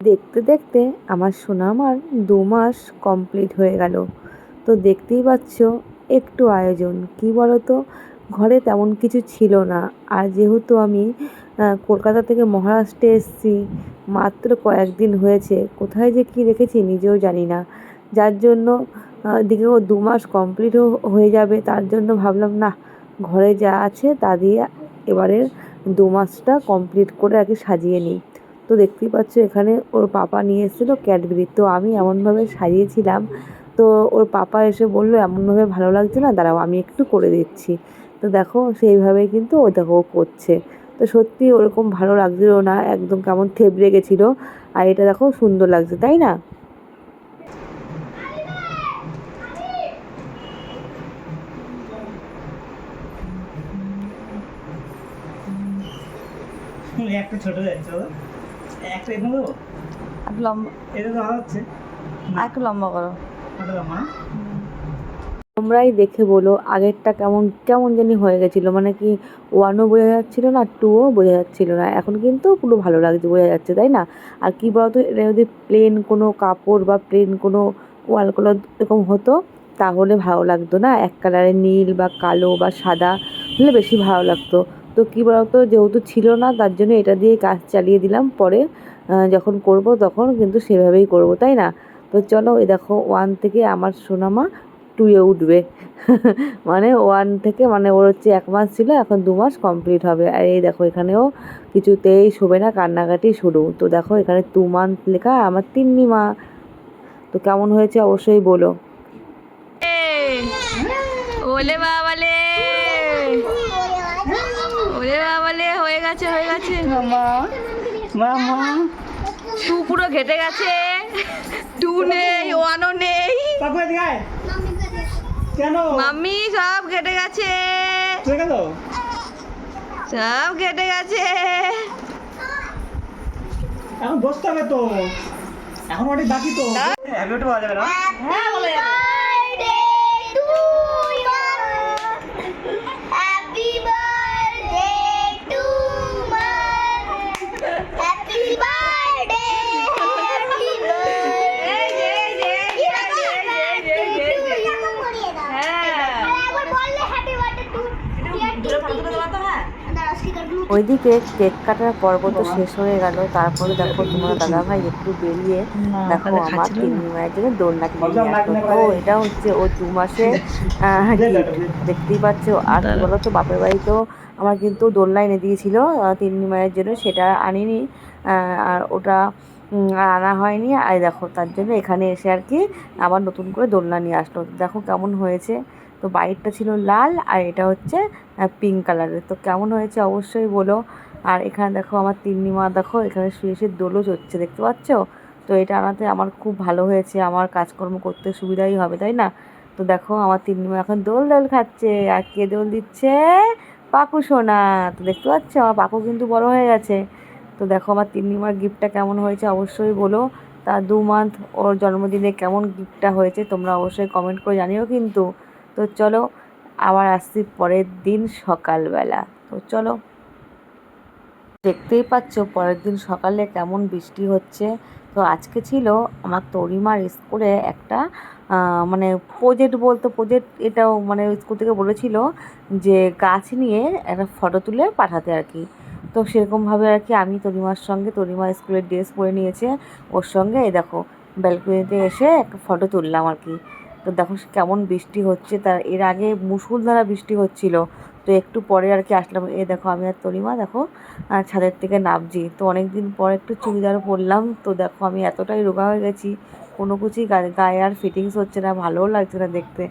দেখতে দেখতে আমার সোনামার দু মাস কমপ্লিট হয়ে গেল। তো দেখতেই পাচ্ছ একটু আয়োজন। কি বলো তো ঘরে তেমন কিছু ছিল না। আর যেহেতু আমি কলকাতা থেকে মহারাষ্ট্রে এসেছি, মাত্র কয়েকদিন হয়েছে। কোথায় যে কি রেখেছি নিজেও জানি না। যার জন্য দিকে ও দু মাস কমপ্লিটও হয়ে যাবে, তার জন্য ভাবলাম, না, ঘরে যা আছে তা দিয়ে এবারের দু মাসটা কমপ্লিট করে কি সাজিয়ে নিই। তো দেখতেই পাচ্ছ এখানে ওর পাপা নিয়ে এসেছিল ক্যাডবেরি। তো আমি এমনভাবে সাজিয়েছিলাম, তো ওর পাপা এসে বলল, এমনভাবে ভালো লাগছে না, দাঁড়াও আমি একটু করে দিচ্ছি। তো দেখো সেইভাবে কিন্তু ও দেখো ও করছে। তো সত্যি ওরকম ভালো লাগছিল না, একদম কেমন থেবড়ে গেছিল, আর এটা দেখো সুন্দর লাগছে, তাই না? একটা ছোট যাচ্ছে একটা এখানে দেবো লম্বা। এটা তো হচ্ছে। একটু লম্বা করো। ওটা তোমরাই দেখে বলো আগেরটা কেমন কেমন জানি হয়ে গেছিল। মানে কি ওয়ানও বোঝা যাচ্ছিল না টুও বোঝা যাচ্ছিল না। এখন কিন্তু পুরো ভালো লাগছে বোঝা যাচ্ছে তাই না? আর কি বলতো এটা যদি প্লেন কোনো কাপড় বা প্লেন কোনো ওয়াল কালার এরকম হতো তাহলে ভালো লাগতো না। এক কালারে নীল বা কালো বা সাদা হলে বেশি ভালো লাগতো। তো কী বলতো, যেহেতু ছিল না, তার জন্য এটা দিয়ে কাজ চালিয়ে দিলাম। পরে যখন করব তখন কিন্তু সেভাবেই করব, তাই না? তো চলো, এই দেখো, ওয়ান থেকে আমার সোনামা টুয়ে উঠবে। মানে ওয়ান থেকে মানে ওর হচ্ছে এক মাস ছিল, এখন দু মাস কমপ্লিট হবে। আর এই দেখো, এখানেও কিছুতেই শোবে না, কান্নাকাটি শুরু। তো দেখো, এখানে টু মান্থ লেখা, আমার তিন্নি মা। তো কেমন হয়েছে অবশ্যই বলো। ওলে হয়ে গেছে হয়ে গেছে। মামা মামা। টু পুরো ঘেটে গেছে। টু নেই ওয়ানও নেই। কেন? মাম্মি সব ঘেটে গেছে। সব ঘেটে গেছে। এখন বসতে হবে তো। এখন অনেক বাকি তো। হ্যাঁ বলে যাবে birthday to you. Happy birthday to mom. Happy birthday. Happy birthday. এই যে, এই যে, এই যে, এই যে, এই যে, এই যে, এই যে, এই যে। এরকম করিয়ে দাও। হ্যাঁ আর একবার বললে happy birthday to dear দূরে ফটো টিটি। তুলে দেওয়া তো হ্যাঁ দাঁড়াও, speaker glue ওইদিকে কেক কাটার পর্ব তো শেষ হয়ে গেল তারপরে দেখো তোমার দাদা ভাই একটু বেরিয়ে দেখো আমার তিন্নি মায়ের জন্য দোলনা কিনে নিয়ে আসলো। তো এটা হচ্ছে ও দু মাসে দেখতেই পাচ্ছ। আর কি বলো তো বাপের বাড়ি তো আমার কিন্তু দোলনা এনে দিয়েছিল তিন্নি মায়ের জন্য সেটা আনিনি আর ওটা আর আনা হয়নি। আর দেখো তার জন্য এখানে এসে আর কি আবার নতুন করে দোলনা নিয়ে আসলো। দেখো কেমন হয়েছে। তো বাইরটা ছিল লাল আর এটা হচ্ছে পিঙ্ক কালারের তো কেমন হয়েছে অবশ্যই বলো। আর এখানে দেখো আমার তিন্নি মা, দেখো এখানে শুয়ে শুয়ে দোলও চড়ছে দেখতে পাচ্ছ? তো এটা আনাতে আমার খুব ভালো হয়েছে। আমার কাজকর্ম করতে সুবিধাই হবে, তাই না? তো দেখো আমার তিন্নি মা এখন দোল দোল খাচ্ছে আর কে দোল দিচ্ছে? পাকু সোনা। তো দেখতে পাচ্ছ? আমার পাকু কিন্তু বড় হয়ে গেছে। তো দেখো আমার তিন্নিমার গিফটটা কেমন হয়েছে অবশ্যই বলো। তা দু মান্থ ওর জন্মদিনে কেমন গিফটটা হয়েছে তোমরা অবশ্যই কমেন্ট করে জানিও কিন্তু। তো চলো, আবার আসছি পরের দিন সকালবেলা। তো চলো। দেখতেই পাচ্ছ পরের দিন সকালে কেমন বৃষ্টি হচ্ছে। তো আজকে ছিল আমার তরিমার স্কুলে একটা মানে প্রজেক্ট বলতে প্রজেক্ট এটাও মানে স্কুল থেকে বলেছিল যে গাছ নিয়ে একটা ফটো তুলে পাঠাতে আর কি। তো সেরকমভাবে আর কি আমি তরিমার সঙ্গে, তরিমা স্কুলের ড্রেস পরে নিয়েছে, ওর সঙ্গে এই দেখো ব্যালকনিতে এসে একটা ফটো তুললাম আর কি। তো দেখো কেমন বৃষ্টি হচ্ছে। তার এর আগে মুসুলধারা বৃষ্টি হচ্ছিল, তো একটু পরে আর কি আসলাম। এ দেখো, আমি আর তরিমা দেখো ছাদের থেকে নামছি। তো অনেক দিন পর একটু চুড়িদার পরলাম, তো দেখো আমি এতটাই রোগা হয়ে গেছি, কোনো কিছুই গায়ে আর ফিটিংস হচ্ছে না, ভালোও লাগছে না দেখতে।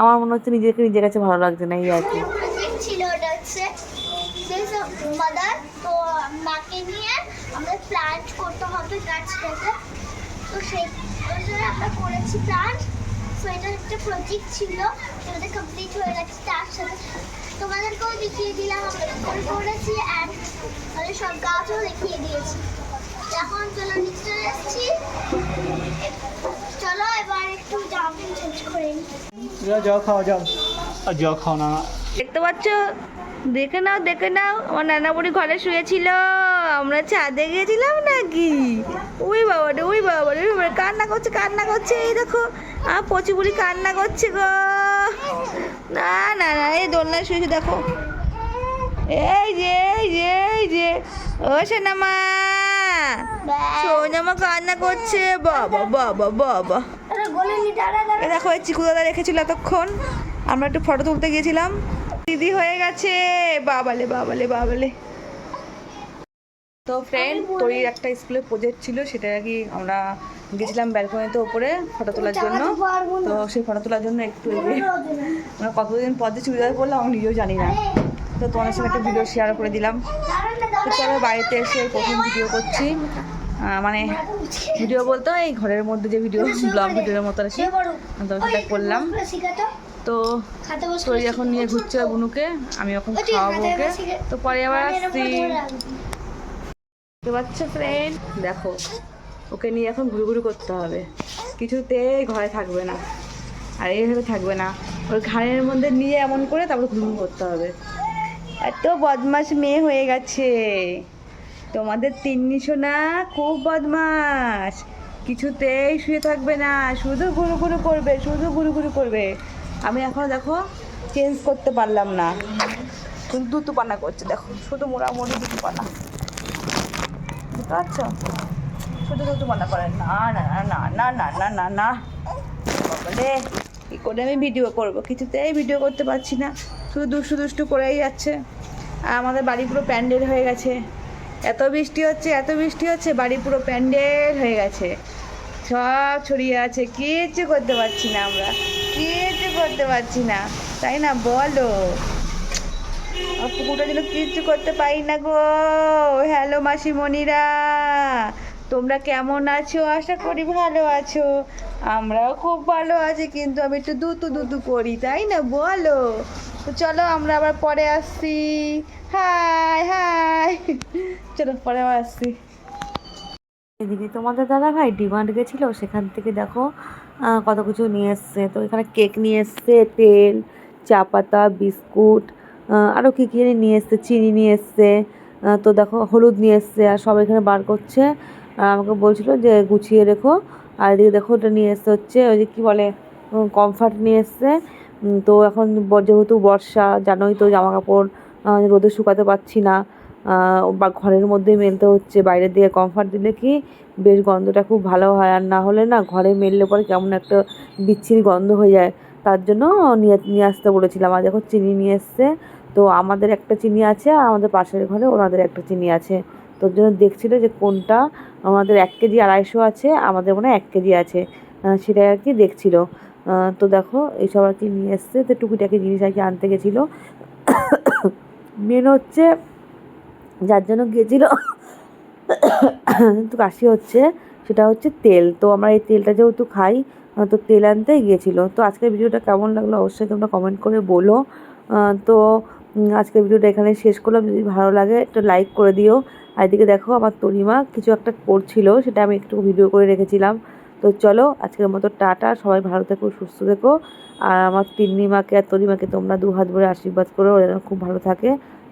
আমার মনে হচ্ছে নিজেকে নিজের কাছে ভালো লাগছে না, এই আর কি। আমরা প্লান্ট করতে হবে গাছটাকে তো সেই করেছি প্লান্ট তো এটা একটা প্রজেক্ট ছিল সেটা কমপ্লিট হয়ে গেছে তার সাথে তোমাদেরকেও দেখিয়ে দিলাম আমরা করেছি অ্যান্ড আমাদের সব গাছও দেখিয়ে দিয়েছি। এখন চলো নিচে এসেছি চলো এবার একটু জামা চেঞ্জ করে নিই যাও যাও খাও যাও। আর যাও খাও না। দেখতে পাচ্ছ? দেখে নাও দেখে নাও আমার নানা বুড়ি ঘরে শুয়েছিল। আমরা ছাদে গিয়েছিলাম নাকি? ওই বাবা রে ওই বাবা রে কান্না করছে কান্না করছে। এই দেখো আর পচি বুড়ি কান্না করছে গো। না না না এই দোলনায় শুয়েছে দেখো। এই যে এই যে এই যে। ও সোনামা সোনামা কান্না করছে। বাবা বাবা বাবা। দেখো এই চিকু দাদা রেখেছিল এতক্ষণ। আমরা একটু ফটো তুলতে গিয়েছিলাম। দিদি হয়ে গেছে। বাবালে বাবালে বাবালে। তো ফ্রেন্ড তোরই একটা স্কুলে প্রজেক্ট ছিল সেটা আর কি আমরা গেছিলাম ব্যালকনিতে ওপরে ফটো তোলার জন্য। তো সেই ফটো তোলার জন্য একটু আমরা কতদিন পর যে চুড়িদার পরলাম আমি নিজেও জানি না। তো তোমার সঙ্গে একটা ভিডিও শেয়ার করে দিলাম। তো চলো বাড়িতে এসে প্রথম ভিডিও করছি। মানে ভিডিও বলতে এই ঘরের মধ্যে যে ভিডিও ব্লগ ভিডিওর মতো আর কি। তো সেটা করলাম। তো তোর এখন নিয়ে ঘুরছে বুনুকে আমি এখন খাওয়াবো ওকে। তো পরে আবার আসছি বুঝতে পারছ ফ্রেন্ড দেখো ওকে নিয়ে এখন ঘুরু ঘুরু করতে হবে। কিছুতে ঘরে থাকবে না। আর এইভাবে থাকবে না। ওর ঘাড়ের মধ্যে নিয়ে এমন করে তারপর ঘুরু ঘুরু করতে হবে। এত বদমাস মেয়ে হয়ে গেছে। তোমাদের তিন্নি সোনা খুব বদমাস কিছুতেই শুয়ে থাকবে না। শুধু ঘুরু ঘুরু করবে শুধু ঘুরু ঘুরু করবে। আমি এখনও দেখো চেঞ্জ করতে পারলাম না। শুধু দুতু পানা করছে, দেখো। শুধু মোড়ামুড়ি দুতু পানা বুঝতে পারছ? শুধু দুতু পানা করে না না না না না না না না কী করে আমি ভিডিও করব? কিছুতেই ভিডিও করতে পারছি না। শুধু দুষ্টু দুষ্টু করেই যাচ্ছে। আর আমাদের বাড়ি পুরো প্যান্ডেল হয়ে গেছে। এত বৃষ্টি হচ্ছে, এত বৃষ্টি হচ্ছে, বাড়ি পুরো প্যান্ডেল হয়ে গেছে। সব ছড়িয়ে আছে, কিচ্ছু করতে পারছি না আমরা। কিচ্ছু করতে পারছি না। তাই না? বলো। পুকুরটা যেন কিচ্ছু করতে পারি না গো। হ্যালো মাসিমণিরা। তোমরা কেমন আছো? আশা করি ভালো আছো। আমরাও খুব ভালো আছি, কিন্তু আমি একটু দুতু দুতু করি, তাই না? বলো। তো চলো আমরা আবার পরে আসছি। Hi hi. চলো পরে আবার আসছি। দিদি তোমাদের দাদা ভাই ডিমান্ড গেছিল, সেখান থেকে দেখো কত কিছু নিয়ে এসছে। তো এখানে কেক নিয়ে এসছে, তেল, চা পাতা, বিস্কুট আরও কী কী নিয়ে এসছে? চিনি নিয়ে এসছে তো দেখো হলুদ নিয়ে এসছে আর সব এখানে বার করছে। আর আমাকে বলছিল যে গুছিয়ে রেখো। আর এদিকে দেখো ওটা নিয়ে এসছে হচ্ছে ওই যে কী বলে কমফার্ট নিয়ে এসছে। তো এখন যেহেতু বর্ষা, জানোই তো জামা কাপড় রোদে শুকাতে পারছি না। বা ঘরের মধ্যে মেলতে হচ্ছে, বাইরের দিকে কমফার্ট দিলে কি বেশ গন্ধটা খুব ভালো হয়। আর না হলে না ঘরে মেললে পরে কেমন একটা বিচ্ছিরি গন্ধ হয়ে যায়। তার জন্য নিয়ে নিয়ে আসতে বলেছিলাম। আর দেখো চিনি নিয়ে এসছে। তো আমাদের একটা চিনি আছে আর আমাদের পাশের ঘরে ওনাদের একটা চিনি আছে। তোর জন্য দেখছিল যে কোনটা আমাদের এক কেজি আড়াইশো আছে, আমাদের মনে এক কেজি আছে। সেটা আর কি দেখছিল। তো দেখো এইসব আর কি নিয়ে এসছে। তো টুকিটাকি জিনিস আর কি আনতে গেছিল। মেন হচ্ছে যার জন্য গিয়েছিল একটু কাশি হচ্ছে, সেটা হচ্ছে তেল। তো আমরা এই তেলটা যেহেতু খাই তো তেল আনতে গিয়েছিল তো আজকের ভিডিওটা কেমন লাগল অবশ্যই তোমরা কমেন্ট করে বলো। তো আজকের ভিডিওটা এখানে শেষ করলাম। যদি ভালো লাগে, একটু লাইক করে দিও। আর এদিকে দেখো, আমার তরিমা কিছু একটা করছিল, সেটা আমি একটু ভিডিও করে রেখেছিলাম। তো চলো, আজকের মতো টাটা। সবাই ভালো থেকো, সুস্থ থেকো। আর আমার তিন্নিমাকে আর তরিমাকে তোমরা দু হাত ভরে আশীর্বাদ করো, ওরা খুব ভালো থাকে।